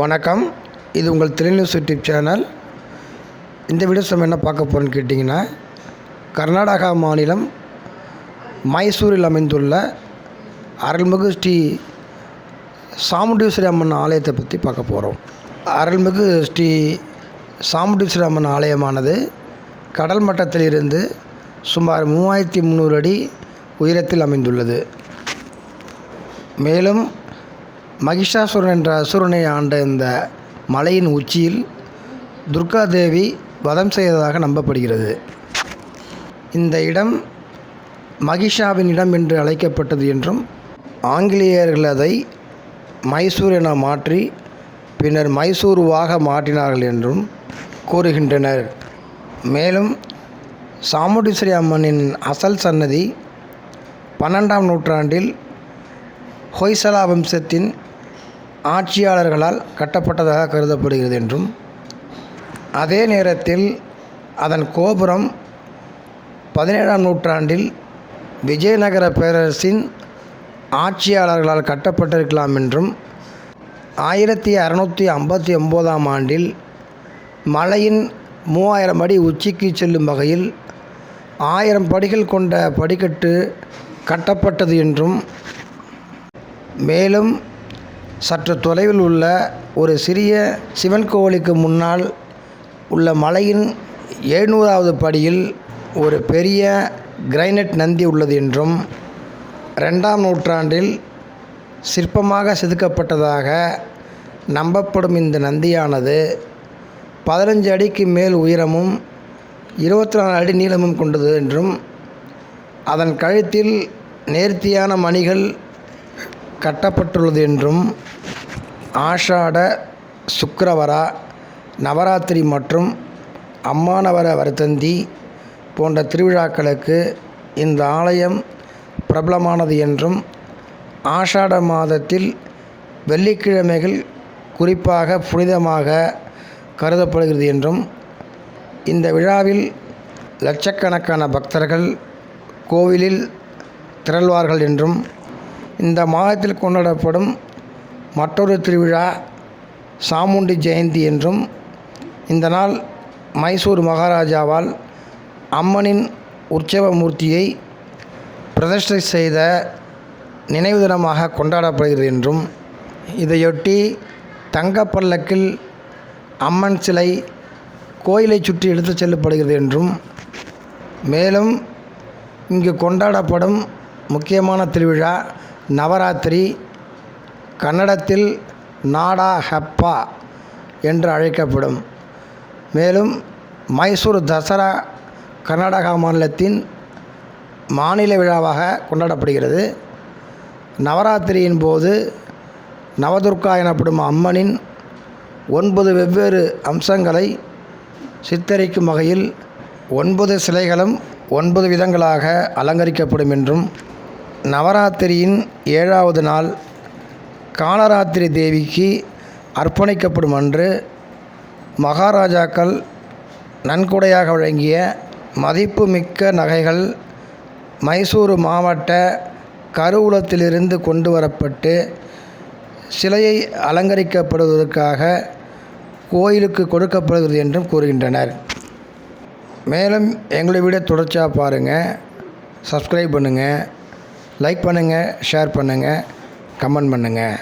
வணக்கம். இது உங்கள் திருநியூஸ் யூடியூப் சேனல் இந்த வீடியோஸ் நம்ம என்ன பார்க்க போகிறோன்னு கேட்டிங்கன்னா கர்நாடகா மாநிலம் மைசூரில் அமைந்துள்ள அருள்மிகு ஸ்ரீ சாமுண்டீஸ்வரி அம்மன் ஆலயத்தை பற்றி பார்க்க போகிறோம் அருள்மிகு ஸ்ரீ சாமுண்டீஸ்வரி அம்மன் ஆலயமானது கடல் மட்டத்திலிருந்து சுமார் மூவாயிரத்தி முந்நூறு அடி உயரத்தில் அமைந்துள்ளது. மேலும் மகிஷாசுரன் என்ற அசுரனை ஆண்ட இந்த மலையின் உச்சியில் துர்காதேவி வதம் செய்ததாக நம்பப்படுகிறது. இந்த இடம் மகிஷாவின் இடம் என்று அழைக்கப்பட்டது என்றும் ஆங்கிலேயர்கள் அதை மைசூர் என மாற்றி பின்னர் மைசூருவாக மாற்றினார்கள் என்றும் கூறுகின்றனர். மேலும் சாமுண்டீஸ்வரி அம்மனின் அசல் சன்னதி பன்னெண்டாம் நூற்றாண்டில் ஹொய்சலா வம்சத்தின் ஆட்சியாளர்களால் கட்டப்பட்டதாக கருதப்படுகிறது என்றும் அதே நேரத்தில் அதன் கோபுரம் பதினேழாம் நூற்றாண்டில் விஜயநகர பேரரசின் ஆட்சியாளர்களால் கட்டப்பட்டிருக்கலாம் என்றும் ஆயிரத்தி அறநூற்றி ஐம்பத்தி ஒம்போதாம் ஆண்டில் மலையின் மூவாயிரம் அடி உச்சிக்கு செல்லும் வகையில் ஆயிரம் படிகள் கொண்ட படிக்கட்டு கட்டப்பட்டது என்றும் மேலும் சற்று தொலைவில் உள்ள ஒரு சிறிய சிவன் கோவிலுக்கு முன்னால் உள்ள மலையின் எழுநூறாவது படியில் ஒரு பெரிய கிரைனட் நந்தி உள்ளது என்றும் ரெண்டாம் நூற்றாண்டில் சிற்பமாக செதுக்கப்பட்டதாக நம்பப்படும் இந்த நந்தியானது பதினஞ்சு அடிக்கு மேல் உயரமும் இருபத்தி நாலு அடி நீளமும் கொண்டது என்றும் அதன் கழுத்தில் நேர்த்தியான மணிகள் கட்டப்பட்டுள்ளது என்றும் ஆஷாட சுக்ரவரா நவராத்திரி மற்றும் அம்மானவர வருத்தந்தி போன்ற திருவிழாக்களுக்கு இந்த ஆலயம் பிரபலமானது என்றும் ஆஷாட மாதத்தில் வெள்ளிக்கிழமைகள் குறிப்பாக புனிதமாக கருதப்படுகிறது என்றும் இந்த விழாவில் லட்சக்கணக்கான பக்தர்கள் கோவிலில் திரள்வார்கள் என்றும் இந்த மாதத்தில் கொண்டாடப்படும் மற்றொரு திருவிழா சாமுண்டி ஜெயந்தி என்றும் இந்த நாள் மைசூர் மகாராஜாவால் அம்மனின் உற்சவ மூர்த்தியை பிரதிஷ்டை செய்த நினைவு தினமாக கொண்டாடப்படுகிறது என்றும் இதையொட்டி தங்கப்பல்லக்கில் அம்மன் சிலை கோயிலை சுற்றி எடுத்துச் செல்லப்படுகிறது என்றும் மேலும் இங்கு கொண்டாடப்படும் முக்கியமான திருவிழா நவராத்திரி கன்னடத்தில் நாடா ஹப்பா என்று அழைக்கப்படும். மேலும் மைசூர் தசரா கர்நாடகா மாநிலத்தின் மாநில விழாவாக கொண்டாடப்படுகிறது. நவராத்திரியின் போது நவதுர்கா எனப்படும் அம்மனின் ஒன்பது வெவ்வேறு அம்சங்களை சித்தரிக்கும் வகையில் ஒன்பது சிலைகளும் ஒன்பது விதங்களாக அலங்கரிக்கப்படும் என்றும் நவராத்திரியின் ஏழாவது நாள் காலராத்திரி தேவிக்கு அர்ப்பணிக்கப்படும் அன்று மகாராஜாக்கள் நன்கொடையாக வழங்கிய மதிப்புமிக்க நகைகள் மைசூரு மாவட்ட கருவூலத்திலிருந்து கொண்டு வரப்பட்டு சிலையை அலங்கரிக்கப்படுவதற்காக கோயிலுக்கு கொடுக்கப்படுகிறது என்றும் கூறுகின்றனர். மேலும் எங்களுடைய வீடியோ தொடர்ச்சியாக பாருங்கள் சப்ஸ்கிரைப் பண்ணுங்கள் லைக் பண்ணுங்கள் ஷேர் பண்ணுங்கள் கமெண்ட் பண்ணுங்கள்